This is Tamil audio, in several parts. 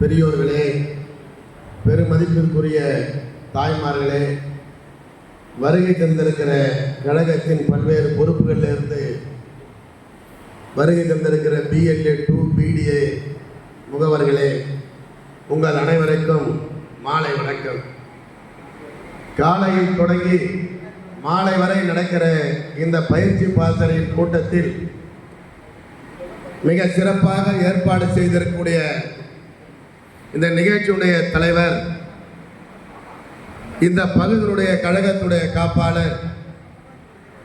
பெரியோர்களே பெருமதிப்பிற்குரிய தாய்மார்களே வருகை தந்திருக்கிற கழகத்தின் பல்வேறு பொறுப்புகளில் இருந்து வருகை தந்திருக்கிற பிஎல்ஏ டூ பிடிஏ முகவர்களே உங்கள் அனைவருக்கும் மாலை வணக்கம். காலையில் தொடங்கி மாலை வரை நடக்கிற இந்த பயிற்சி பாசறையின் கூட்டத்தில் மிக சிறப்பாக ஏற்பாடு செய்திருக்கக்கூடிய இந்த நிகழ்ச்சியுடைய தலைவர் இந்த பகுதியுடைய கழகத்துடைய காப்பாளர்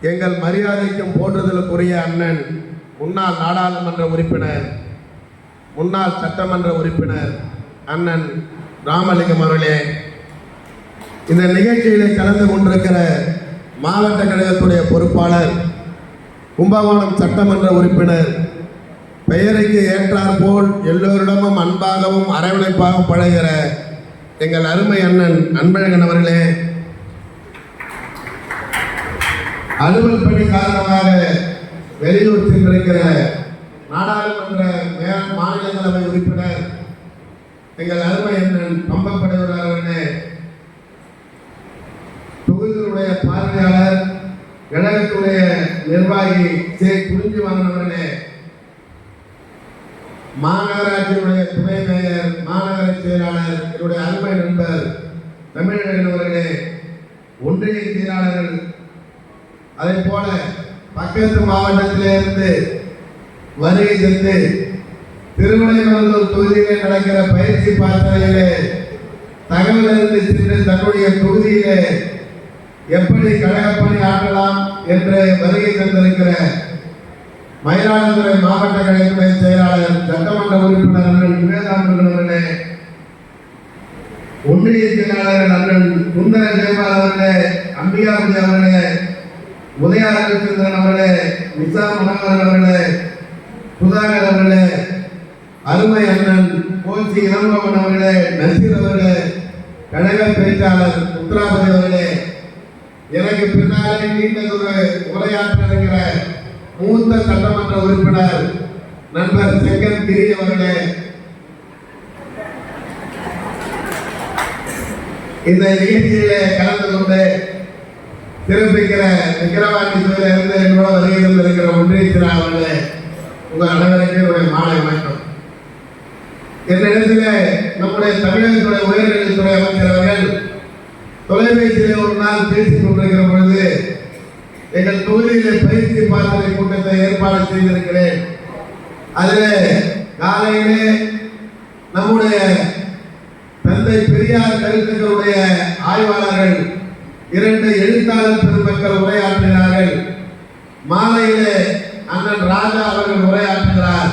எங்கள் மரியாதைக்கும் போற்றுதலுக்குரிய அண்ணன் முன்னாள் நாடாளுமன்ற உறுப்பினர் முன்னாள் சட்டமன்ற உறுப்பினர் அண்ணன் ராமலிங்கம் அவர்களே இந்த நிகழ்ச்சியிலே கலந்து கொண்டிருக்கிற மாவட்ட கழகத்துடைய பொறுப்பாளர் கும்பகோணம் சட்டமன்ற உறுப்பினர் பெயருக்கு ஏற்றார் போல் எல்லோரிடமும் அன்பாகவும் அரவணைப்பாகவும் பழகிற எங்கள் அருமை அண்ணன் அன்பழகன் அவர்களே அலுவல் பணி காரணமாக வெளியூர் சென்றிருக்கிற நாடாளுமன்ற மாநிலங்களவை உறுப்பினர் எங்கள் அருமை அண்ணன் பம்பப்படையூர் அவர்களே தொகுதியினுடைய பார்வையாளர் கழகத்துடைய நிர்வாகி சே குறிஞ்சி வாங்கினவர்களே மாநகராட்சியுடைய துணை மேயர் மாநகர செயலாளர் என்னுடைய அருமை நண்பர் தமிழகன் அவர்களே ஒன்றிய செயலாளர்கள் அதே போல பக்கத்து மாவட்டத்திலிருந்து வருகை தந்து திருமலைமருந்தூர் தொகுதியிலே நடக்கிற பயிற்சி பாசறையிலே தகவல் இருந்து சென்று தன்னுடைய தொகுதியிலே எப்படி கழகப்பணி ஆற்றலாம் என்று வருகை தந்திருக்கிற மயிலாடுதுறை மாவட்ட கழகத்துடைய செயலாளர் சட்டமன்ற உறுப்பினர் அண்ணன் விவேகானந்தன் அவர்களே ஒன்றிய செயலாளர் அவர்கள் குந்தர ஜெயபால் அவர்களே அம்பிகாபதி அவர்களே உதயாரவிச்சந்திரன் அவர்களே நிசா மனோகரன் அவர்களே சுதாகர் அவர்களே அருமை அண்ணன் கோச்சி இளம்பவன் அவர்களே நசீர் அவர்களே கழக பேச்சாளர் உத்ராபதி அவர்களே எனக்கு பின்னாலே நீண்ட ஒரு உரையாற்ற இருக்கிற மூத்த சட்டமன்ற உறுப்பினர் நண்பர் செங்கன் கிரி அவர்களே. இந்த நிகழ்ச்சியிலே கலந்து கொண்டு சிறப்பிக்கிற விக்கிரவாண்டி இருந்து என்னோட வருகையில் இருக்கிற ஒன்றிய அவர்களே உங்கள் அனைவருக்கும் என்னுடைய மாலை வணக்கம். இந்த இடத்துல நம்முடைய தமிழகத்துடைய உயர்கல்வித்துறை அமைச்சர் அவர்கள் தொலைபேசியிலே ஒரு நாள் பேசிக் கொண்டிருக்கிற பொழுது எங்கள் தொகுதியிலே பயிற்சி பாசறை கூட்டத்தை ஏற்பாடு செய்திருக்கிறேன். அதிலே காலையிலே நம்முடைய தந்தை பெரியார் கருத்துக்களுடைய ஆய்வாளர்கள் இரண்டு எழுத்தாளர் பெருமக்கள் உரையாற்றினார்கள். மாலையிலே அண்ணன் ராஜா அவர்கள் உரையாற்றுகிறார்.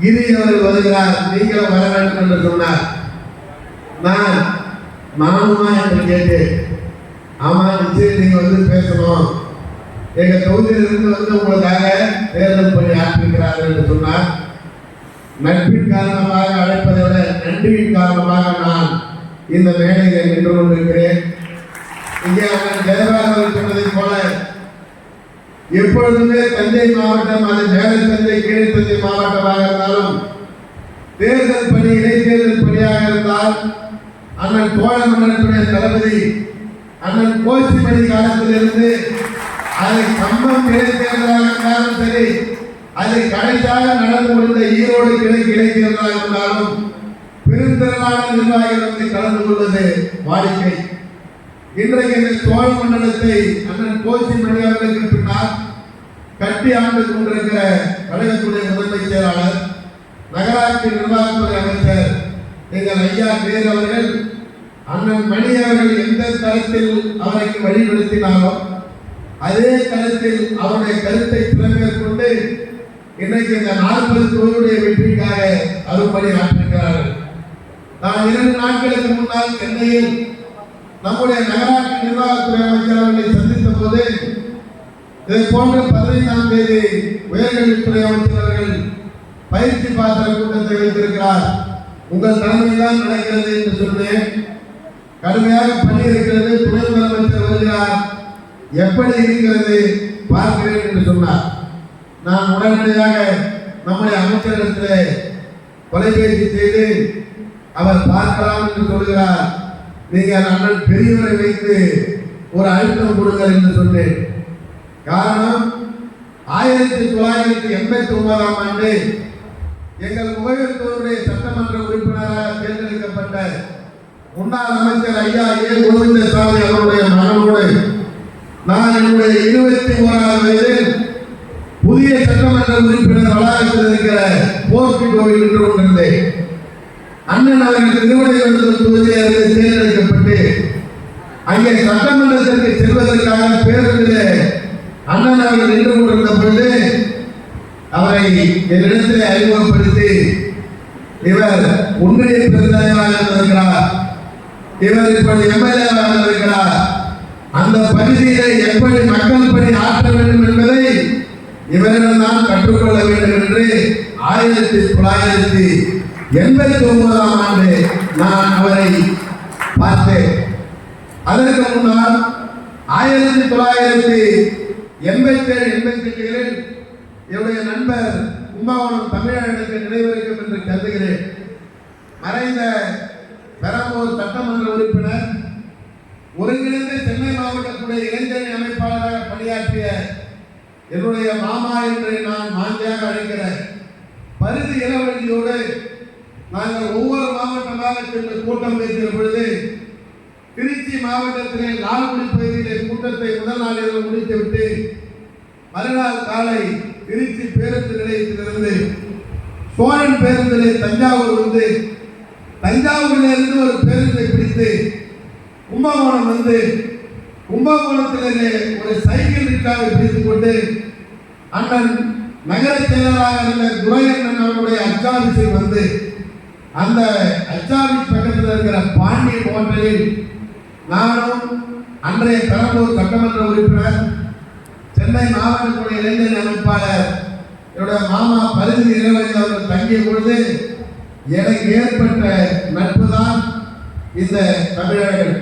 கிரி அவர்கள் வருகிறார் நீங்களும் வர வேண்டும் என்று சொன்னார். நான் நானுமா என்று கேட்டேன். ஆமா நிச்சயம் நீங்க வந்து பேசணும். எங்க தொகுதியிலிருந்து வந்து உங்களுக்காக தேர்தல் பணி ஆற்றிருக்கிறார்கள் என்று சொன்னார் நட்பின் காரணமாக அழைப்பதை விட நன்றியின் காரணமாக நான் இந்த மேடையில் நின்று கொண்டிருக்கிறேன். இங்கே அண்ணன் ஜெயராஜன் சொன்னதை போல எப்பொழுதுமே தஞ்சை மாவட்டம் அது மேலை தஞ்சை கீழே தஞ்சை மாவட்டமாக இருந்தாலும் தேர்தல் பணி இடைத்தேர்தல் பணியாக இருந்தால் அண்ணன் கோழ மன்னனுடைய தளபதி அண்ணன் கோசிமணி காலத்திலிருந்து அதை கம்பம் இடைத்தேர்தலாக இருந்தாலும் சரி அதை கடைசியாக நடந்து முடிந்த ஈரோடு கிளை இடைத்தேர்தலாக இருந்தாலும் பெருந்திரளான நிர்வாகிகள் வந்து கலந்து கொள்வது வாடிக்கை. இன்றைக்கு இந்த சோழ மண்டலத்தை அண்ணன் கோசி மணி அவர்களுக்கு பின்னால் கட்டி ஆண்டு கொண்டிருக்கிற கழகத்துடைய முதன்மை செயலாளர் நகராட்சி நிர்வாகத்துறை அமைச்சர் எங்கள் ஐயா பேர் அவர்கள் அண்ணன் மணி அவர்கள் எந்த தளத்தில் அவருக்கு வழிநடத்தினாரோ அதே தளத்தில் அவருடைய கருத்தை திறமேற்கொண்டு இன்றைக்கு இந்த நாற்பது தொழிலுடைய வெற்றிக்காக அரும்படி ஆற்றிருக்கிறார்கள். நான் இரண்டு நாட்களுக்கு முன்னால் சென்னையில் நம்முடைய நகராட்சி நிர்வாகத்துறை அமைச்சர் அவர்களை சந்தித்த போது இதை போன்ற பதினைந்தாம் தேதி உயர்கல்வித்துறை அமைச்சர் அவர்கள் பயிற்சி பாத்திர கூட்டத்தை வைத்திருக்கிறார். உங்கள் தலைமையில் தான் நடக்கிறது என்று சொன்னேன் கடுமையாக பணி இருக்கிறது துணை முதலமைச்சர் வருகிறார் எப்படி இருக்கிறது பார்க்கிறேன் என்று சொன்னார். நான் உடனடியாக நம்முடைய அமைச்சரிடத்தில் தொலைபேசி செய்து அவர் பார்க்கலாம் என்று சொல்கிறார் நீங்கள் அண்ணன் பெரியவரை வைத்து ஒரு அழுத்தம் கொடுங்கள் என்று சொன்னேன். காரணம் ஆயிரத்தி தொள்ளாயிரத்தி எண்பத்தி ஒன்பதாம் ஆண்டு எங்கள் முகவத்தூருடைய சட்டமன்ற உறுப்பினராக தேர்ந்தெடுக்கப்பட்ட முன்னாள் அமைச்சர் ஐயா ஏ கோவிந்தசாமி அவருடைய மகனோடு நான் என்னுடைய இருபத்தி ஓராவது வயதில் புதிய சட்டமன்ற உறுப்பினர் வளாகத்தில் இருக்கிற போர்த்தி கோவில் என்று கொண்டிருந்தேன். அண்ணன் அவர்கள் திருவள்ளுவர் தொகுதியிலிருந்து தேர்ந்தெடுக்கப்பட்டு அங்கே சட்டமன்றத்திற்கு செல்வதற்காக பேருந்திலே அண்ணன் அவர்கள் நின்று கொண்டிருந்த பொழுது அவரை என்னிடத்தில் அறிமுகப்படுத்தி இவர் ஒன்றிய பிரதிநிதியாக இருந்திருக்கிறார் இவர் இப்படி எம்எல்ஏவாக இருக்கிறார் அந்த பகுதியை எப்படி மக்கள் பணி ஆற்ற வேண்டும் என்பதை இவரிடம் தான் கற்றுக்கொள்ள வேண்டும் என்று ஆயிரத்தி தொள்ளாயிரத்தி எண்பத்தி ஒன்பதாம் ஆண்டு நான் அவரை பார்த்தேன். அதற்கு முன்னால் ஆயிரத்தி தொள்ளாயிரத்தி எண்பத்தி ஏழு எண்பத்தி எட்டுகளில் என்னுடைய நண்பர் கும்பகோணம் தமிழகத்துக்கு நினைவிருக்கும் என்று கருதுகிறேன். மறைந்த பெரம்பூர் சட்டமன்ற உறுப்பினர் ஒருங்கிணைந்த சென்னை மாவட்டத்துடைய இளைஞரணி அமைப்பாளராக பணியாற்றிய என்னுடைய மாமா என்று நான் மாந்தியாக அழைக்கிறேன் பரிசு இளவழியோடு நாங்கள் ஒவ்வொரு மாவட்டமாக சென்று கூட்டம் பேசுகிற பொழுது திருச்சி மாவட்டத்திலே லால்குடி பகுதியிலே கூட்டத்தை முதல் நாளில் முடித்துவிட்டு மறுநாள் காலை திருச்சி பேருந்து நிலையத்திலிருந்து சோழன் பேருந்திலே தஞ்சாவூர் வந்து தஞ்சாவூரிலிருந்து ஒரு பேருந்தை பிடித்து கும்பகோணம் வந்து கும்பகோணத்திலே ஒரு சைக்கிள் ரிக்ஷாவை பிடித்துக் கொண்டு அண்ணன் நகர செயலராக இருந்த துரையண்ணன் அவருடைய அச்சாபிஸில் வந்து அந்த அச்சாபிஸ் பக்கத்தில் இருக்கிற பாண்டிய ஹோட்டலில் நானும் அன்றைய பெரம்பூர் சட்டமன்ற உறுப்பினர் சென்னை மாவட்டத்துடைய இளைஞர் அமைப்பாளர் என்னுடைய மாமா பரிசு இளவரசி அவர்கள் தங்கிய பொழுது எனக்கு ஏற்பட்ட நட்பு தான் இந்த தமிழர்கள்.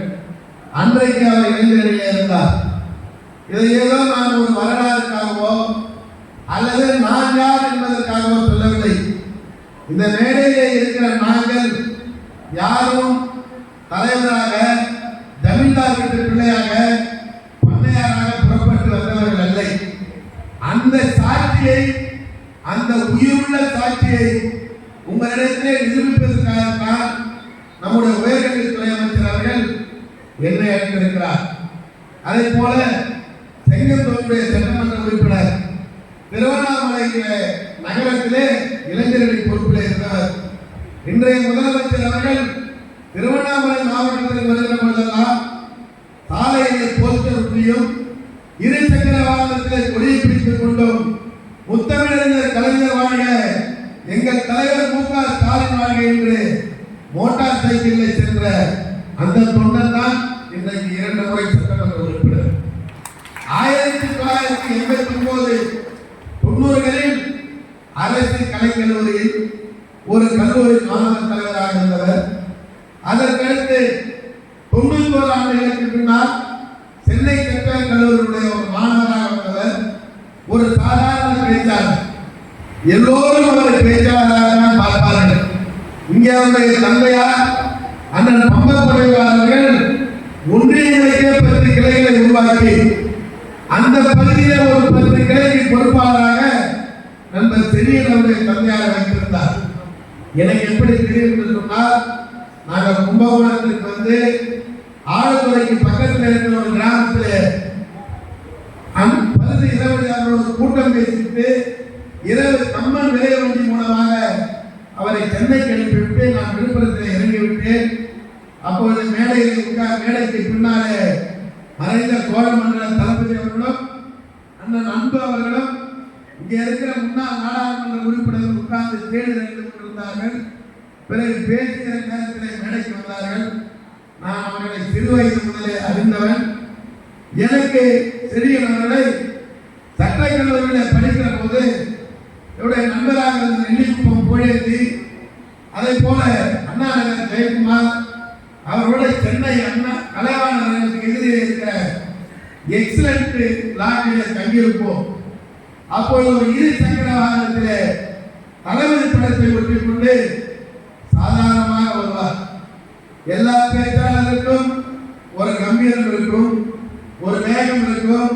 அன்றைக்கு அவர் இளைஞரிலே இருந்தார். இதை ஏதோ நான் ஒரு வரலாறுக்காகவோ அல்லது நான் யார் என்பதற்காகவோ சொல்லவில்லை. இந்த மேடையிலே இருக்கிற நாங்கள் யாரும் தலைவராக ஜமீன்தார் வீட்டு பிள்ளையாக பண்ணையாராக புறப்பட்டு வந்தவர்கள் அல்ல. அந்த சாட்சியை அந்த உயிருள்ள சாட்சியை நிரூபிப்பதற்காகத்தான் நம்முடைய உயர்கல்வித்துறை அமைச்சர் அவர்கள் என்னை அழைத்திருக்கிறார். அதே போல செங்கத்தோருடைய சட்டமன்ற உறுப்பினர் திருவண்ணாமலை நகரத்திலே இளைஞர்களின் பொறுப்பில் இருந்தவர் இன்றைய முதலமைச்சர் அவர்கள் திருவண்ணாமலை மாவட்டத்தில் வருகிற பொழுதெல்லாம் சாலையிலே போஸ்டர் ஒட்டியும் இரு சக்கர வாகனத்திலே கொடியை பிடித்துக் கொண்டும் முத்தமிழறிஞர் கலைஞர் வாழ்க எங்கள் தலைவர் மு க ஸ்டாலின் வாழ்க என்று மோட்டார் சைக்கிளில் சென்ற அந்த தொண்டன் தான் இன்றைக்கு இரண்டு முறை சட்டமன்ற உறுப்பினர். ஆயிரத்தி தொள்ளாயிரத்தி எண்பத்தி ஒன்பது தொண்ணூறுகளில் அரசு கலைக்கல்லூரியில் ஒரு கல்லூரி மாணவர் தலைவராக இருந்தவர். அதற்கடுத்து தொண்ணூத்தி ஒரு ஆண்டுகளுக்கு பின்னால் சென்னை சட்ட கல்லூரியுடைய ஒரு மாணவராக வந்தவர். ஒரு சாதாரண பேச்சாளர். எல்லோரும் அவரை பேச்சாளராக தான் பார்ப்பார்கள். இங்கே அவருடைய தந்தையார் அண்ணன் பம்பத்துறைவாளர்கள் ஒன்றிய பத்து கிளைகளை உருவாக்கி அந்த பகுதியில ஒரு பத்து கிளைக்கு பொறுப்பாளராக நண்பர் செரியன் அவருடைய தந்தையார் வைத்திருந்தார் எனக்கு எப்படி தெரியும் என்று சொன்னால் நாங்கள் கும்பகோணத்துக்கு வந்து ஆளுத்துறைக்கு பக்கத்தில் இருக்கிற ஒரு கிராமத்தில் அந்த பரிசு இரவடியாரோடு கூட்டம் பேசிட்டு இரவு கம்மன் விலை வண்டி மூலமாக அவரை சென்னைக்கு அனுப்பி அப்போது மேடையில் மேடைக்கு பின்னாலே மறைந்த சோழமண்டல தளபதி அவர்களும் அண்ணன் அன்பு அவர்களும் இங்கே இருக்கிற முன்னாள் நாடாளுமன்ற உறுப்பினர்கள் உட்கார்ந்து தேடி நடந்து கொண்டிருந்தார்கள். பிறகு பேசுகிற நேரத்தில் மேடைக்கு வந்தார்கள். நான் அவர்களை சிறு வயது முதலே அறிந்தவன். எனக்கு செடியன் அவர்களை சட்டக்கல்லூரியில் படிக்கிற போது என்னுடைய நண்பராக இருந்த நெல்லிக்குப்பம் புகழேந்தி அதே போல அண்ணா நகர் ஜெயக்குமார் அவரோட சென்னை அண்ணா கலைவாண நகருக்கு எதிரே இருக்கிற எக்ஸலண்ட் லாட்ஜில் தங்கியிருப்போம். அப்போது ஒரு இரு சக்கர வாகனத்தில் தளபதி படத்தை ஒட்டிக் கொண்டு சாதாரணமாக வருவார் எல்லா பேச்சாளருக்கும் ஒரு கம்பீரம் இருக்கும் ஒரு வேகம் இருக்கும்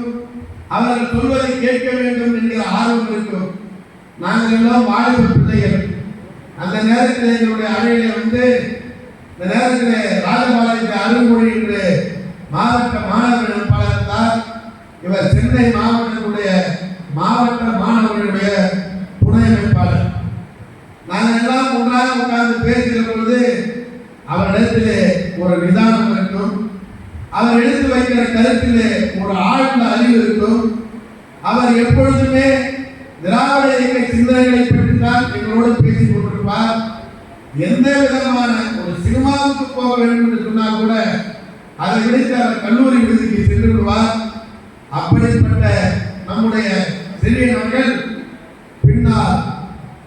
அவர்கள் சொல்வதை கேட்க வேண்டும் என்கிற ஆர்வம் இருக்கும். நாங்கள் எல்லாம் வாலிப பிள்ளைகள். அந்த நேரத்தில் எங்களுடைய அறையில வந்து இந்த நேரத்தில் ராஜபாளையத்தை அருள்மொழி என்று மாவட்ட மாணவர் வேட்பாளர் இவர் சென்னை மாவட்டத்துடைய மாவட்ட மாணவர்களுடைய துணை அமைப்பாளர் நாங்கள் எல்லாம் ஒன்றாக உட்கார்ந்து பேசுகிற பொழுது அவரிடத்திலே ஒரு நிதானம் இருக்கும். அவர் எடுத்து வைக்கிற கருத்திலே ஒரு ஆழ்ந்த அறிவு இருக்கும். அவர் எப்பொழுதுமே திராவிட இயக்க சிந்தனைகளை பற்றி தான் எங்களோடு பேசிக் கொண்டிருப்பார். எந்த விதமான ஒரு சினிமாவுக்கு போக வேண்டும் என்று சொன்னால் கூட அதை விடுத்து அவர் கல்லூரி விடுதிக்கு சென்று விடுவார். அப்படிப்பட்ட நம்முடைய செல்வியன் அவர்கள் பின்னால்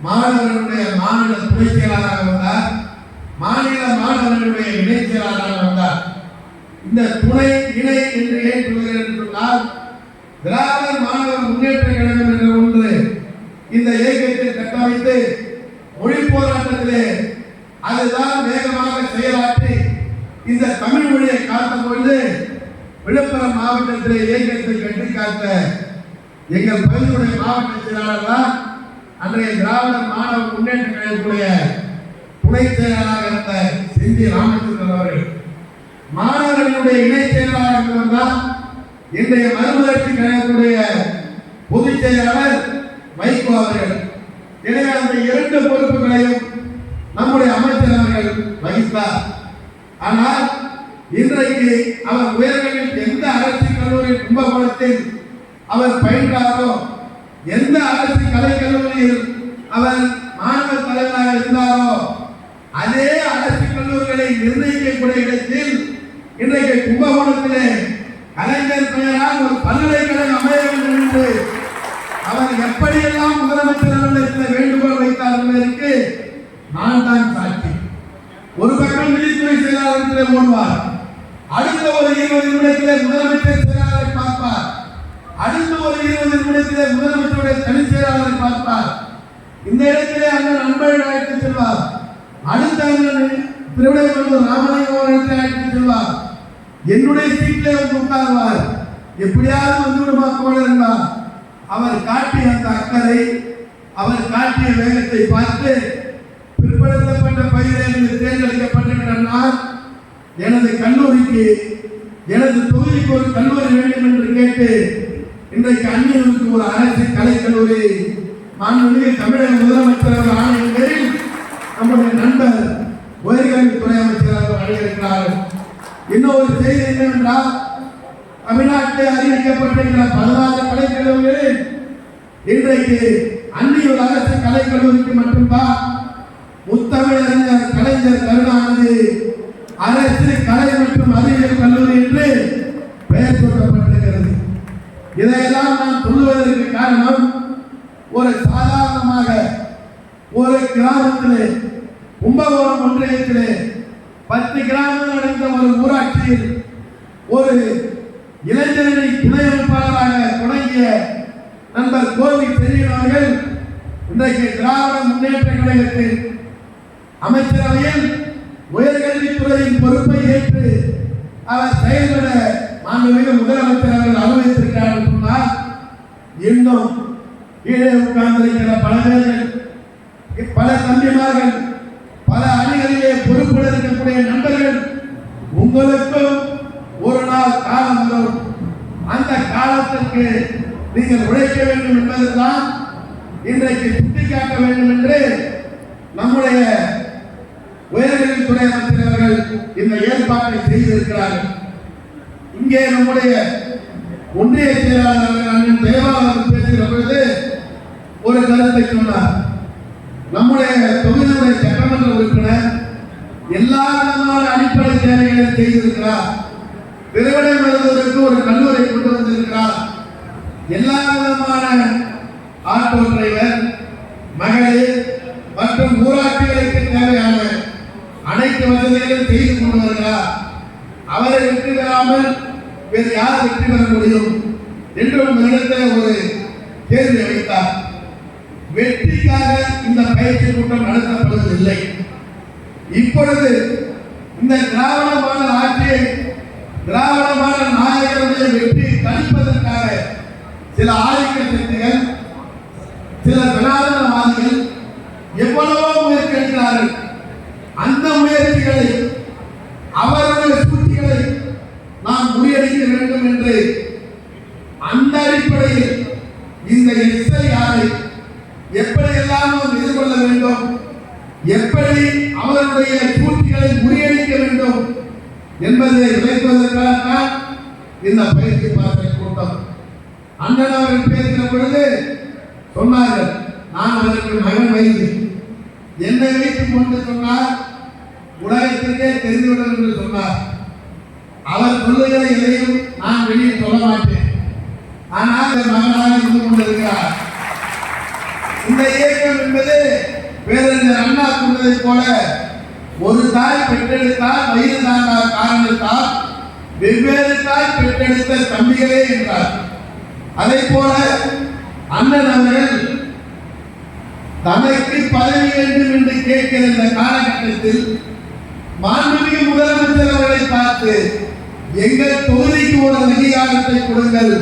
மாணவர்களுடைய மாநில துணை செயலாளராக வந்தார். மாநில மாணவர்களுடைய இணை செயலாளராக வந்தார். இந்த துணை இணை என்று ஏன் சொல்கிறேன் என்று சொன்னால் திராவிட மாணவர் முன்னேற்ற கழகம் என்ற ஒன்று இந்த இயக்கத்தை கட்டமைத்து மொழி போராட்டத்திலே அதுதான் வேகமாக செயலாற்றி இந்த தமிழ் மொழியை காத்த பொழுது விழுப்புரம் மாவட்டத்திலே இயக்கத்தை கட்டி காத்த எங்கள் பகுதியுடைய மாவட்ட செயலாளர் தான் அன்றைய திராவிட மாணவர் முன்னேற்ற கழகத்துடைய துணை செயலாளராக இருந்த செந்தி ராமச்சந்திரன் அவர்கள். மாணவர்களுடைய இணை செயலாளராக இருந்தவர் இன்றைய மறுமலர்ச்சி கழகத்துடைய பொதுச் செயலாளர் வைகோ அவர்கள். எனவே அந்த இரண்டு பொறுப்புகளையும் நம்முடைய அமைச்சர் அவர்கள் வகித்தார். ஆனால் இன்றைக்கு அவர் உயர்கல்வி எந்த அரசு கல்லூரி கும்பகோணத்தில் அவர் பயின்றாரோ எந்த அரசு கலைக்கல்லூரியில் அவர் மாணவர் தலைவராக இருந்தாரோ அதே அரசு கல்லூரிகளை நிர்ணயிக்கக்கூடிய இடத்தில் இன்றைக்கு கும்பகோணத்திலே கலைஞர் பெயரால் ஒரு பல்கலைக்கழகம் அமைய வேண்டும் என்று அவர் எப்படியெல்லாம் முதலமைச்சர் அவர்களிடத்தில் வேண்டுகோள் வைத்தார் என்பதற்கு நான் தான் சாட்சி ஒரு பக்கம் நிதித்துறை செயலாளரிடத்திலே ஓடுவார் அடுத்த ஒரு இருபது நிமிடத்திலே முதலமைச்சர் செயலாளரை பார்ப்பார். அடுத்த ஒரு இருபது நிமிடத்திலே முதலமைச்சருடைய தனி செயலாளரை பார்ப்பார். இந்த இடத்திலே அண்ணன் அன்பழகன் அழைத்து செல்வார். அடுத்த அண்ணன் திருவிடைமருந்தூர் ராமலிங்கம் அவர்களை அழைத்து செல்வார். என்னுடைய சீட்டிலே வந்து உட்காருவார். எப்படியாவது வந்து விடுமா தோழர் அவர் காட்டிய அந்த அக்கறை அவர் காட்டிய வேகத்தை பார்த்து பிற்படுத்தப்பட்ட பயிரிலிருந்து தேர்ந்தெடுக்கப்பட்டிருக்கிற நான் எனது கல்லூரிக்கு எனது தொகுதிக்கு ஒரு கல்லூரி வேண்டும் என்று கேட்டு இன்றைக்கு அந்நியருக்கு ஒரு அரசு கலைக்கல்லூரி மாண்புமிகு தமிழக முதலமைச்சர் அவர் ஆணையின் நம்முடைய நண்பர் உயர்கல்வித்துறை அமைச்சர் அவர் அழைக்கிறார்கள் இன்னொரு செய்தி என்னவென்றால் தமிழ்நாட்டில் அறிவிக்கப்பட்டிருக்கிற பதினாறு கலைக்கல்லூரிகளில் இன்றைக்கு அந்நியூர் அரசு கலைக்கல்லூரிக்கு மட்டும்தான் முத்தமிழறிஞர் கலைஞர் கருணாநிதி அரசு கலை மற்றும் அறிவியல் கல்லூரி என்று பெயர் சூட்டப்பட்டிருக்கிறது. இதையெல்லாம் நான் சொல்லுவதற்கு காரணம் ஒரு சாதாரணமாக ஒரு கிராமத்திலே கும்பகோணம் ஒன்றியத்திலே பத்து கிராமங்கள் அடைந்த ஒரு ஊராட்சியில் ஒரு இளைஞரணி துணை அமைப்பாளராக தொடங்கிய நண்பர் கோவி பெரியவர்கள் இன்றைக்கு திராவிட முன்னேற்ற கழகத்தின் அமைச்சரவையில் உயர்கல்வித்துறையின் பொறுப்பை ஏற்று அவர் செயல்பட மாண்புமிகு முதலமைச்சர் அவர்கள் அனுமதித்திருக்கிறார்கள் சொன்னால் இன்னும் கீழே உட்கார்ந்திருக்கிற பல பேர்கள் பல தம்பிமார்கள் பல அணிகளிலே பொறுப்பில் இருக்கக்கூடிய நண்பர்கள் உங்களுக்கும் ஒரு நாள் காலம் வரும். அந்த காலத்திற்கு நீங்கள் உழைக்க வேண்டும் என்பதுதான் இன்றைக்கு சுட்டிக்காட்ட வேண்டும் என்று நம்முடைய உயர்கல்வித்துறை துணை அமைச்சர்கள் இந்த ஏற்பாட்டை செய்திருக்கிறார்கள். இங்கே நம்முடைய ஒன்றிய செயலாளர் அண்ணன் தேவாளர் பேசுகிற பொழுது ஒரு கருத்தை சொன்னார். நம்முடைய தொகுதியுடைய சட்டமன்ற உறுப்பினர் எல்லா விதமான அடிப்படை தேவைகளை செய்திருக்கிறார். திருவிடைமருதூருக்கு ஒரு கல்லூரி கொண்டு வந்திருக்கிறார். எல்லா விதமான ஆட்டோ டிரைவர் மகளிர் மற்றும் ஊராட்சிகளுக்கு தேவையான அனைத்து வசதிகளையும் செய்து கொண்டு வருகிறார். அவரை வெற்றி பெறாமல் வேறு யார் வெற்றி பெற முடியும்? என்று உங்களிடத்தில் ஒரு கேள்வி வைத்தார் வெற்றிக்காக இந்த பயிற்சி கூட்டம் நடத்தப்படுவதில்லை. இப்பொழுது இந்த திராவிட மாடல் ஆட்சியை திராவிட மாடல் நாயகருடைய வெற்றியை தடுப்பதற்காக சில ஆதிக்க சக்திகள் சில ஜனாதனவாதிகள் எவ்வளவோ முயற்சி எடுக்கிறார்கள். அந்த முயற்சிகளை அவருடைய சூழ்ச்சிகளை நாம் முறியடிக்க வேண்டும் என்று அந்த அடிப்படையில் இந்த எஸ்ஐஆரை எப்படியெல்லாம் நாம் எதிர்கொள்ள வேண்டும் எப்படி அவர்களுடைய சூழ்ச்சிகளை முறியடிக்க வேண்டும் என்பதை விளக்குவதற்காகத்தான் இந்த பயிற்சி பாசறை கூட்டம். அண்ணன் அவர்கள் பேசின பொழுது சொன்னார்கள் நான் அவருக்கு மகன் வைத்து என்னை வைத்துக் கொண்டு சொன்னார் உலகத்திற்கே தெரிந்துவிடும் என்று சொன்னார். அவர் சொல்லுகிற எதையும் நான் வெளியே சொல்ல மாட்டேன். ஆனால் மகனாக இருந்து கொண்டிருக்கிறார். இந்த இயக்கம் என்பது பேரறிஞர் அண்ணா சொன்னதை போல ஒரு தாய் பெற்றெடுத்தால் வயிறு தாண்டா காரணத்தால் வெவ்வேறு தாய் பெற்றெடுத்த தம்பிகளே என்றார். அதை போல அண்ணன் அவர்கள் தனக்கு பதவி வேண்டும் என்று கேட்கிற இந்த காலகட்டத்தில் மாண்புமிகு முதலமைச்சர் அவர்களை பார்த்து எங்கள் தொகுதிக்கு ஒரு அங்கீகாரத்தை கொடுங்கள்.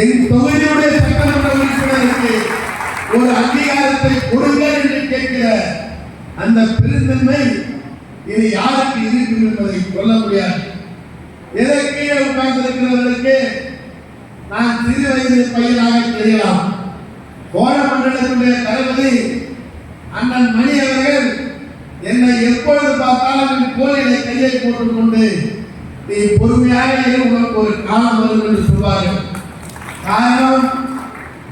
எங் தொகுதியுடைய சட்டமன்ற உறுப்பினருக்கு ஒரு அங்கீகாரத்தை கொடுங்கள் என்று கேட்கிற அந்த பெருந்தன்மை இது யாருக்கு இருக்கும் என்பதை சொல்ல முடியாது. எதை கீழே உட்கார்ந்திருக்கிறவர்களுக்கு நான் சிறு வயது பையனாக தெரியலாம். கோலமண்டலத்துடைய தளபதி அண்ணன் மணி அவர்கள் என்னை எப்பொழுது பார்த்தாலும் என் கோலிலை கையை போட்டுக்கொண்டு நீ பொறுமையாக உனக்கு ஒரு காலம் வரும் என்று சொல்வார்கள். காரணம்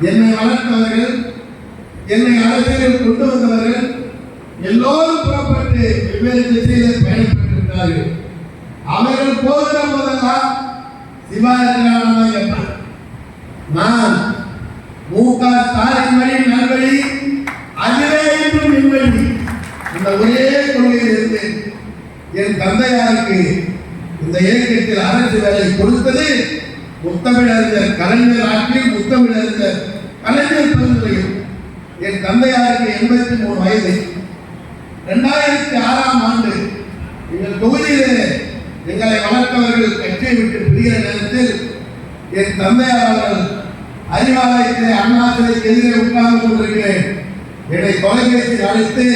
என்னை வளர்த்தவர்கள் என்னை அரசியலில் கொண்டு வந்தவர்கள் எல்லோரும் புறப்பட்டு வெவ்வேறு திசையில் பயணப்பட்டிருக்கிறார்கள் அவர்கள் போகிற போதெல்லாம் சிவாஜி நான் மு க ஸ்டாலின் வழி அந்த ஒரே கொள்கையில் இருந்தேன் என் தந்தையாருக்கு இந்த இயக்கத்தில் அரசு வேலை கொடுத்தது முத்தமிழறிஞர் கலைஞர் ஆற்றில் முத்தமிழறிஞர் கலைஞர் பரிந்துரையும் என் தந்தையாருக்கு எண்பத்தி மூணு வயது. ரெண்டாயிரத்தி ஆறாம் ஆண்டு எங்கள் தொகுதியிலே எங்களை வளர்த்தவர்கள் கட்சியை விட்டு பிரிகிற நேரத்தில் என் தந்தையார் அவர்கள் அறிவாலயத்திலே அண்ணா எதிரே உட்கார்ந்து கொண்டிருக்கிறேன். என்னை தொலைபேசி அழைத்து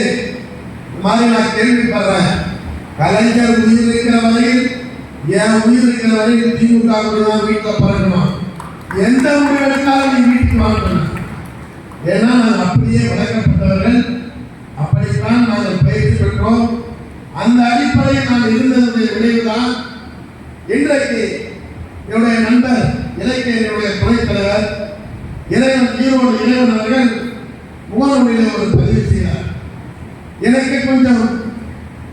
மாதிரி நான் கேள்விப்படுறேன் கலைஞர் உயிர் இருக்கிற வரையில் என் உயிர் இருக்கிற வரையில் திமுக தான் வீட்டில் பிறக்கணும் எந்த முடிவு எடுத்தாலும் நீ வீட்டுக்கு வாங்கணும். ஏன்னா நாங்கள் அப்படியே வளர்க்கப்பட்டவர்கள். அப்படித்தான் நாங்கள் பயிற்சி பெற்றோம். அந்த அடிப்படையில் நான் இருந்ததுடைய விளைவுதான் இன்றைக்கு என்னுடைய நண்பர் இலக்கியனுடைய துணைத் தலைவர் இறைவன் ஈரோடு இறைவன் அவர்கள் முகநூலில் ஒரு பதிவு செய்தார். எனக்கு கொஞ்சம்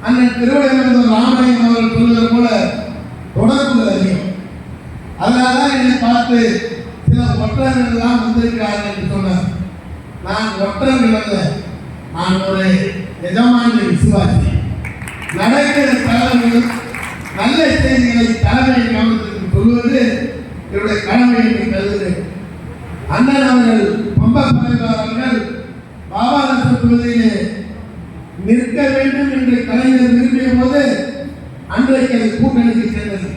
அண்ணன் திருவள்ளுவர் ராமலிங்கம் அவர்கள் சொல்வது போல தொடர்பு அதிகம். அதனால என்னை பார்த்து சில ஒற்றர்கள்லாம் வந்திருக்கிறார்கள் என்று சொன்னார். நான் ஒற்றர்கள் அல்ல நான் ஒரு எஜமான விசுவாசி. நடக்கிற தலைவர்கள் நல்ல செய்திகளை தலைமை கவனத்திற்கு சொல்வது என்னுடைய கடமை என்று கருதுகிறேன் அண்ணன் அவர்கள் பம்ப படைவாளர்கள் பாபா தொகுதியிலே நிற்க வேண்டும் என்று கலைஞர் விரும்பிய போது அன்றைக்கு அது கூட்டணிக்கு சேர்ந்தது.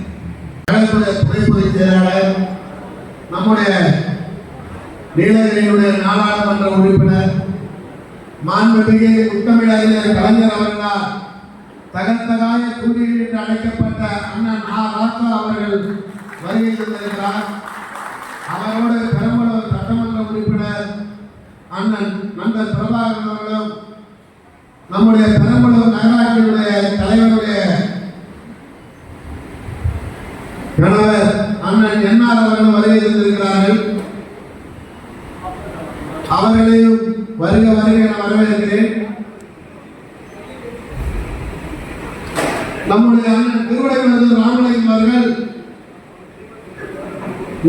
கழகத்துடைய துணைப்பொதுச் செயலாளர் நம்முடைய நீலகிரியுடைய நாடாளுமன்ற உறுப்பினர் மாண்புமிகு முத்தமிழறிஞர் கலைஞர் அவர்களால் தகத்தகாய தூணில் என்று அழைக்கப்பட்ட அண்ணன் ஆ. ராசா அவர்கள் வருகை தந்திருக்கிறார். அவரோடு பெரம்பலூர் சட்டமன்ற உறுப்பினர் அண்ணன் நண்பர் பிரபாகரன் அவர்களும் நம்முடைய பெரம்பலூர் நகராட்சியுடைய தலைவருடைய கணவர் அண்ணன் என்ஆர் அவர்கள் வருகை தந்திருக்கிறார்கள். அவர்களையும் வருக வருக என வரவேற்கிறேன். நம்முடைய அண்ணன் திருவிடைமருதூர் ராமலிங்கம் அவர்கள்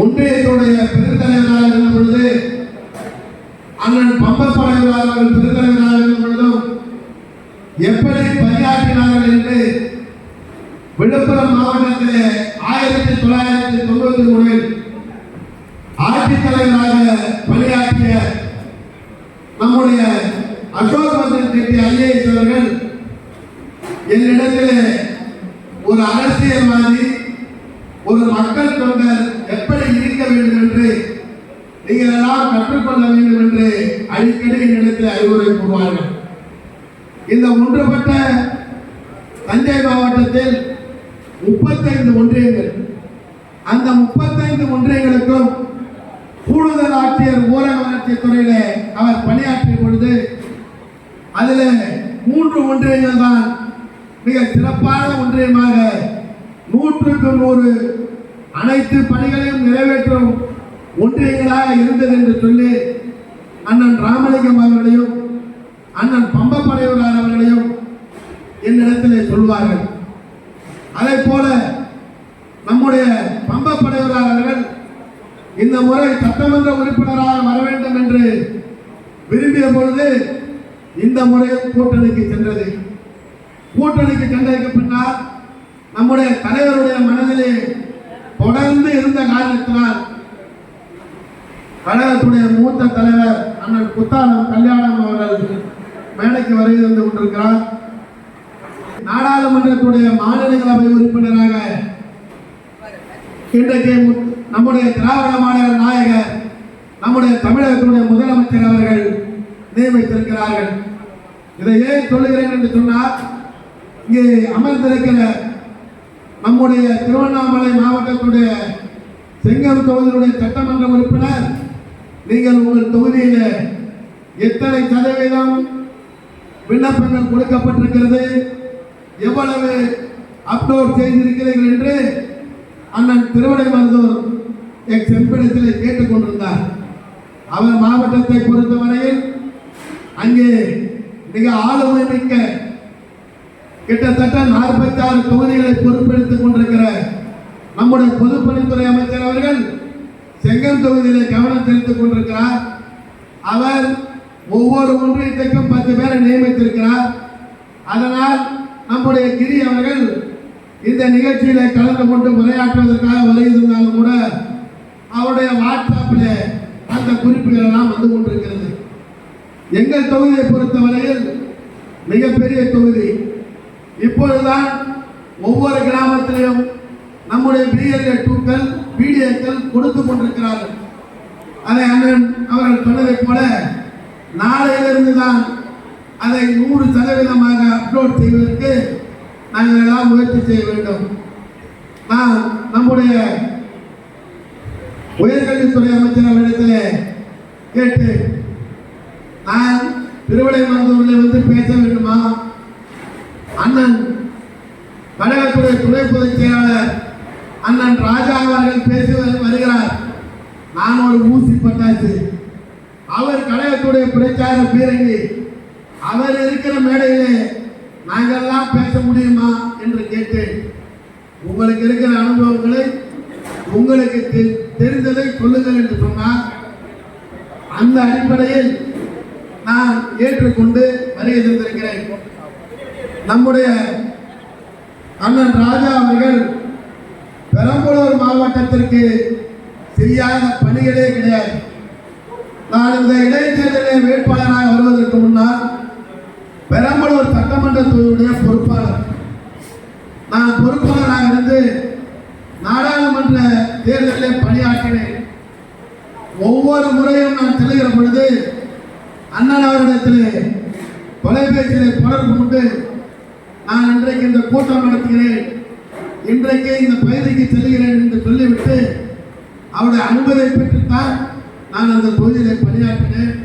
ஒன்றியத்துடைய பெருந்தலைவராக இருந்த பொழுது அண்ணன் பம்பப்படைவர் அவர்கள் பெருந்தலைவராக எப்படி பணியாற்றினார்கள் என்று விழுப்புரம் மாவட்டத்திலே ஆயிரத்தி தொள்ளாயிரத்தி தொண்ணூத்தி மூணில் ஆட்சித்தலைவராக பணியாற்றிய நம்முடைய அசோக் வர்தன் ரெட்டி ஐஏஎஸ் அவர்கள் என்னிடத்தில் ஒரு அரசியல்வாதி ஒரு மக்கள் தொண்டர் எப்படி இருக்க வேண்டும் என்று நீங்கள் எல்லாம் கற்றுக்கொள்ள வேண்டும் என்று அடிக்கடி என்னிடத்தில் அறிவுரை கூறுவார்கள் இந்த ஒன்றுபட்ட தஞ்சை மாவட்டத்தில் முப்பத்தைந்து ஒன்றியங்கள். அந்த முப்பத்தைந்து ஒன்றியங்களுக்கும் கூடுதல் ஆட்சியர் ஊரக வளர்ச்சித் துறையில அவர் பணியாற்றிய பொழுது அதில் மூன்று ஒன்றியங்கள் தான் மிக சிறப்பான ஒன்றியமாக நூற்றுக்கு நூறு அனைத்து பணிகளையும் நிறைவேற்றும் ஒன்றியங்களாக இருந்தது என்று சொல்லி அண்ணன் ராமலிங்கம் அவர்களையும் அண்ணன் பம்பப்படையூரார் அவர்களையும் என்னிடத்தில் சொல்வார்கள். அதே போல நம்முடைய பம்பப்படையூரார் அவர்கள் இந்த முறை சட்டமன்ற உறுப்பினராக வர வேண்டும் என்று விரும்பிய பொழுது இந்த முறை கூட்டணிக்கு சென்றது. கூட்டணிக்கு சென்றதுக்கு பின்னால் நம்முடைய தலைவருடைய மனதிலே தொடர்ந்து இருந்த காரணத்தினால் கழகத்துடைய மூத்த தலைவர் அண்ணன் புத்தாளம் கல்யாணம் அவர்கள் மேடைக்கு வருகை தந்து கொண்டிருக்கிறார். நாடாளுமன்றத்துடைய மாநிலங்களவை உறுப்பினராக இன்றைக்கு நம்முடைய திராவிட மாநில நாயகர் நம்முடைய தமிழகத்தினுடைய முதலமைச்சர் அவர்கள் நியமித்திருக்கிறார்கள். இதை ஏன் சொல்லுகிறேன் என்று சொன்னால் இங்கே அமர்ந்திருக்கிற நம்முடைய திருவண்ணாமலை மாவட்டத்துடைய செங்கம் தொகுதியினுடைய சட்டமன்ற உறுப்பினர் நீங்கள் உங்கள் தொகுதியில் எத்தனை சதவீதம் விண்ணப்பங்கள் கொடுக்கப்பட்டிருக்கிறது எவ்வளவு அப்லோட் செய்திருக்கிறீர்கள் என்று அண்ணன் திருவடைமருதூர் என் எம்பிடத்தில் கேட்டுக்கொண்டிருந்தார். அவர் மாவட்டத்தை பொறுத்தவரையில் அங்கே மிக ஆளுமை மிக்க கிட்டத்தட்ட நாற்பத்தாறு தொகுதிகளை பொறுப்பெடுத்துக் கொண்டிருக்கிற நம்முடைய பொதுப்பணித்துறை அமைச்சர் அவர்கள் செங்கம் தொகுதியிலே கவனம் செலுத்திக் கொண்டிருக்கிறார். அவர் ஒவ்வொரு ஒன்றியத்துக்கும் பத்து பேரை நியமித்திருக்கிறார். அதனால் நம்முடைய கிரி அவர்கள் இந்த நிகழ்ச்சியில கலந்து கொண்டு உரையாற்றுவதற்காக வருகிறாலும் கூட அவருடைய வாட்ஸ்அப்பில் அந்த குறிப்புகள் எல்லாம் வந்து கொண்டிருக்கிறது. எங்கள் தொகுதியை பொறுத்தவரையில் மிகப்பெரிய தொகுதி. இப்பொழுதுதான் ஒவ்வொரு கிராமத்திலையும் நம்முடைய பிஎல்ஏ டூக்கள் பிடிஏக்கள் கொடுத்து கொண்டிருக்கிறார்கள். அதை அண்ணன் அவர்கள் சொன்னதை போல நாளையிலிருந்து தான் அதை நூறு சதவீதமாக அப்லோட் செய்வதற்கு நாங்கள் எல்லாம் முயற்சி செய்ய வேண்டும். நான் நம்முடைய உயர்கல்வித்துறை அமைச்சர் அவரிடத்தில் கேட்டு நான் திருவிடை மருத்துவரில் வந்து பேச வேண்டுமா? அண்ணன் கழகத்துடைய துணை பொதுச் செயலாளர் அண்ணன் ராஜா அவர்கள் பேசி வருகிறார். நான் ஒரு ஊசி பட்டாசு. அவர் கழகத்துடைய பிரச்சார பீரங்கி அவர் இருக்கிற மேடையிலே நாங்கெல்லாம் பேச முடியுமா என்று கேட்டேன். உங்களுக்கு இருக்கிற அனுபவங்களை உங்களுக்கு தெ- தெரிந்ததை சொல்லுங்கள் என்று சொன்னார். அந்த அடிப்படையில் நான் ஏற்றுக்கொண்டு வருகை தந்திருக்கிறேன் நம்முடைய அண்ணன் ராஜா அவர்கள் பெரம்பலூர் மாவட்டத்திற்கு செய்யாத பணிகளே கிடையாது. நான் இந்த இடைத்தேர்தலில் வேட்பாளராக வருவதற்கு முன்னால் பெரம்பலூர் சட்டமன்ற தொகுதியுடைய பொறுப்பாளர். நான் பொறுப்பாளராக இருந்து நாடாளுமன்ற தேர்தலில் பணியாற்றினேன். ஒவ்வொரு முறையும் நான் செல்கிற பொழுது அண்ணன் அவரிடத்தில் தொலைபேசியிலே தொடர்பு கொண்டு நான் இன்றைக்கு இந்த கூட்டம் நடத்துகிறேன். இன்றைக்கு இந்த பகுதிக்கு செல்கிறேன் என்று சொல்லிவிட்டு அவருடைய அனுமதியை பெற்றுத்தான் நான் அந்த தொகுதியிலே பணியாற்றினேன்.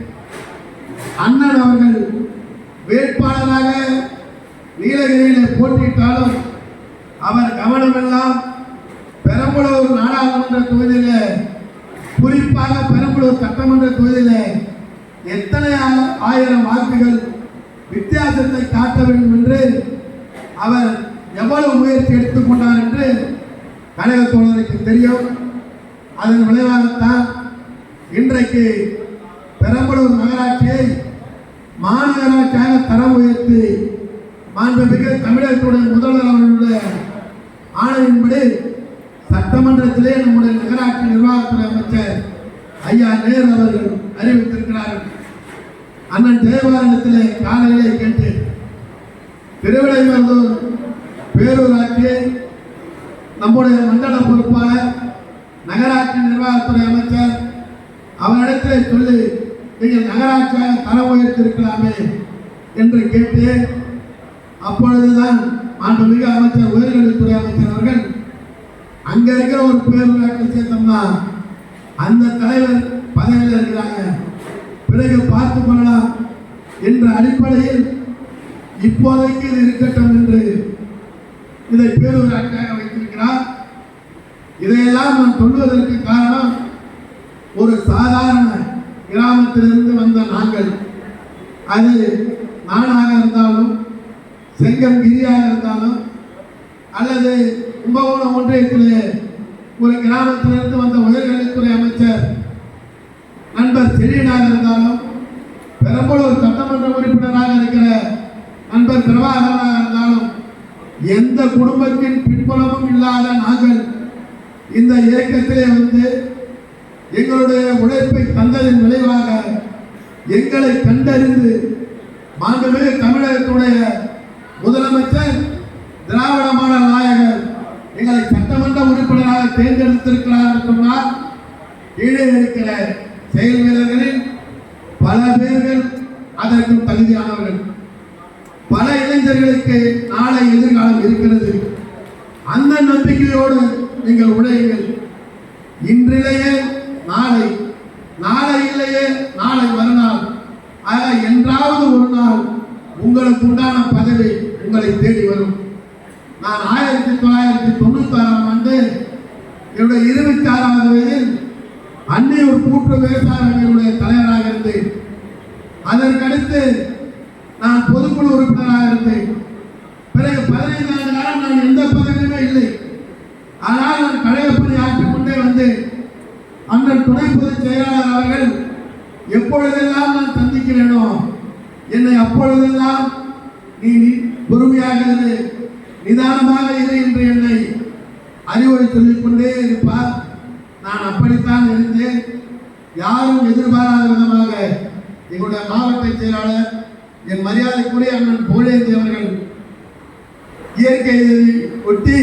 அண்ணன் அவர்கள் வேட்பாளராக நீலகிரியில் போட்டியிட்டாலும் அவர் கவனமெல்லாம் பெரம்பலூர் நாடாளுமன்ற தொகுதியில் குறிப்பாக பெரம்பலூர் சட்டமன்ற தொகுதியில் எத்தனை ஆயிரம் வாக்குகள் வித்தியாசத்தை காட்ட வேண்டும் என்று அவர் எவ்வளவு முயற்சி எடுத்துக்கொண்டார் என்று கழக தோழருக்கு தெரியும். அதன் விளைவாகத்தான் இன்றைக்கு பெரம்பலூர் நகராட்சியை மாநகராட்சியாக தரம் உயர்த்தி மாண்புமிகு தமிழகத்துடைய முதல்வர் அவர்களுடைய ஆணையின்படி சட்டமன்றத்திலே நம்முடைய நகராட்சி நிர்வாகத்துறை அமைச்சர் ஐயா நேரு அவர்கள் அறிவித்திருக்கிறார்கள் அண்ணன் தேவாலயத்திலே காலையிலே கேட்டு திருவிடைமருதூர் பேரூராட்சி நம்முடைய மண்டல பொறுப்பாளர் நகராட்சி நிர்வாகத்துறை அமைச்சர் அவரிடத்திலே சொல்லி நீங்கள் நகராட்சியாக தரம் உயர்த்திருக்கலாமே என்று கேட்டு அப்பொழுதுதான் மாண்புமிகு அமைச்சர் உயர்கல்வித்துறை அமைச்சர் அவர்கள் அங்கே இருக்கிற ஒரு பேரூராட்சி சேர்த்தோம்னா அந்த தலைவர் பதவியில் இருக்கிறாங்க. பிறகு பார்த்து கொள்ளலாம் என்ற அடிப்படையில் இப்போதைக்கு இது இருக்கட்டும் என்று இதை பேரூராட்சியாக வைத்திருக்கிறார். இதையெல்லாம் நான் சொல்வதற்கு காரணம் ஒரு சாதாரண கிராமத்திலிருந்து வந்த நாங்கள் அது நானாக இருந்தாலும் செங்கம் கிரியாக இருந்தாலும் அல்லது கும்பகோணம் ஒன்றியத்திலே ஒரு கிராமத்திலிருந்து வந்த உயர்கல்வித்துறை அமைச்சர் நண்பர் செழியனாக இருந்தாலும் பெரம்பலூர் சட்டமன்ற உறுப்பினராக இருக்கிற நண்பர் பிரபாகரனாக இருந்தாலும் எந்த குடும்பத்தின் பின்புலமும் இல்லாத நாங்கள் இந்த இயக்கத்திலே வந்து எங்களுடைய உழைப்பை தந்ததின் விளைவாக எங்களை கண்டறிந்து மாண்புமிகு தமிழகத்துடைய முதலமைச்சர் திராவிட மாடல் நாயகர் எங்களை சட்டமன்ற உறுப்பினராக தேர்ந்தெடுத்திருக்கிறார் என்று சொன்னால் கீழே இருக்கிற செயல் வீரர்களில் பல பேர்கள் அதற்கு தகுதியானவர்கள். பல இளைஞர்களுக்கு நாளை எதிர்காலம் இருக்கிறது. அந்த நம்பிக்கையோடு நீங்கள் உழையுங்கள். இன்றிலேயே நாளை நாளை இல்லையே நாளை மறுநாள். ஆக என்றாவது ஒரு நாள் உங்களுக்கு உண்டான பதவி உங்களை தேடி வரும். நான் ஆயிரத்தி தொள்ளாயிரத்தி தொண்ணூத்தி ஆறாம் ஆண்டு என்னுடைய இருபத்தி ஆறாவது வயதில் அன்னையூர் கூட்டு விவசாயிகளுடைய தலைவராக இருந்தேன். அதற்கடுத்து நான் பொதுக்குழு உறுப்பினராக இருந்தேன். பிறகு பதினைந்து ஆண்டு காலம் நான் எந்த பதவியுமே இல்லை. ஆனால் நான் கழகப்பணி ஆற்றிக் கொண்டே வந்தேன். அண்ணன் துணை பொதுச் செயலாளர் அவர்கள் எப்பொழுதெல்லாம் நான் சந்திக்கிறேனோ என்னை அப்பொழுதெல்லாம் நீ பொறுமையாக இரு நிதானமாக இரு என்று என்னை அறிவுரை சொல்லிக் கொண்டே இருப்பார். நான் அப்படித்தான் இருந்தேன். யாரும் எதிர்பாராத விதமாக எங்களுடைய மாவட்ட செயலாளர் என் மரியாதைக்குரிய அண்ணன் புகழேந்தி அவர்கள் இயற்கை ஒட்டி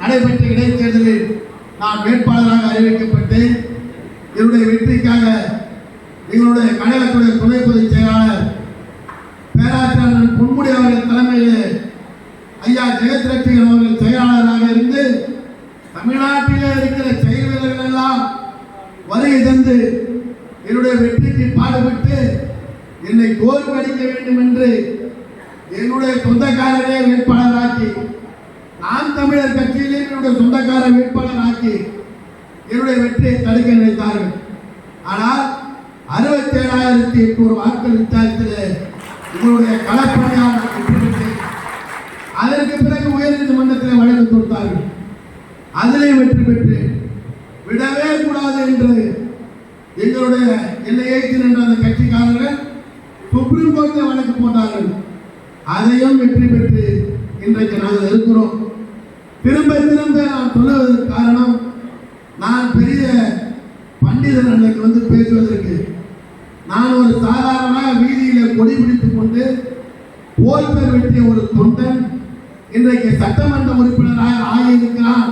நடைபெற்ற இடைத்தேர்தலில் நான் வேட்பாளராக அறிவிக்கப்பட்டேன். என்னுடைய வெற்றிக்காக எங்களுடைய கழகத்துடைய துணை பொதுச் செயலாளர் பேராசிரியர் பொன்முடி அவர்கள் தலைமையிலே ஐயா ஜெயத்ரட்சிகள் அவர்கள் செயலாளராக இருந்து தமிழ்நாட்டிலே இருக்கிற செயல் வீரர்கள் எல்லாம் வருகை தந்து என்னுடைய வெற்றிக்கு பாடுபட்டு என்னை கோல் அடிக்க வேண்டும் என்று என்னுடைய சொந்தக்காரரே வேட்பாளராக்கி நான் தமிழர் கட்சியிலே என்னுடைய சொந்தக்கார வேட்பாளராக்கி என்னுடைய வெற்றியை தடுக்க நினைத்தார்கள் ஆனால் அறுபத்தி ஏழாயிரத்தி எட்நூறு வாக்கள் வித்தியாசத்தில் உங்களுடைய களப்பணியாளர் அதற்கு பிறகு உயர்நீதிமன்றத்தில் வழக்கு கொடுத்தார்கள் அதிலே வெற்றி பெற்று விடவே கூடாது என்று எங்களுடைய எல்லையை நின்ற அந்த கட்சிக்காரர்கள் சுப்ரீம் கோர்ட்டில் வழக்கு போட்டார்கள். அதையும் வெற்றி பெற்று இன்றைக்கு நாங்கள் இருக்கிறோம். திரும்ப திரும்ப நான் சொல்லுவதற்கு காரணம் நான் பெரிய பண்டிதர் அன்னைக்கு வந்து பேசுவதற்கு நான் ஒரு சாதாரண வீதியில் கொடி பிடித்துக் கொண்டு போர்பேர் வெட்டிய ஒரு தொண்டன் இன்றைக்கு சட்டமன்ற உறுப்பினராக ஆகியிருக்கிறான்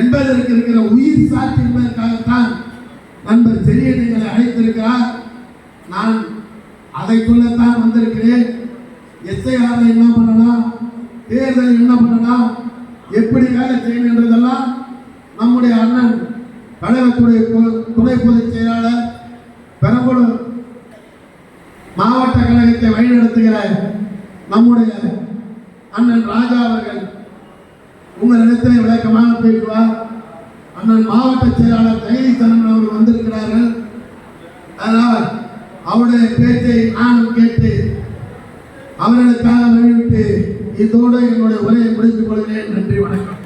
என்பதற்கு இருக்கிற உயிர் சாட்சி என்பதற்காகத்தான் நண்பர் செரியன் அழைத்திருக்கிறார். நான் அதை சொல்லத்தான் வந்திருக்கிறேன். எஸ்ஐஆர் என்ன பண்ணலாம்? தேர்தல் என்ன பண்ணலாம்? எப்படி வேலை செய்யணும் என்றதெல்லாம் நம்முடைய அண்ணன் கழகத்துடைய துணை பொதுச் செயலாளர் பெரம்பலூர் மாவட்ட கழகத்தை வழிநடத்துகிற நம்முடைய அண்ணன் ராஜா அவர்கள் உங்களிடத்தில் விளக்கமாக பேசுவார். அண்ணன் மாவட்ட செயலாளர் ஜெகதீசன் அவர்கள் வந்திருக்கிறார்கள். அதனால் அவருடைய பேச்சை நானும் கேட்டு அவர்களுக்காக வெளியிட்டு இதோடு என்னுடைய உரையை முடித்துக் கொள்கிறேன். நன்றி வணக்கம்.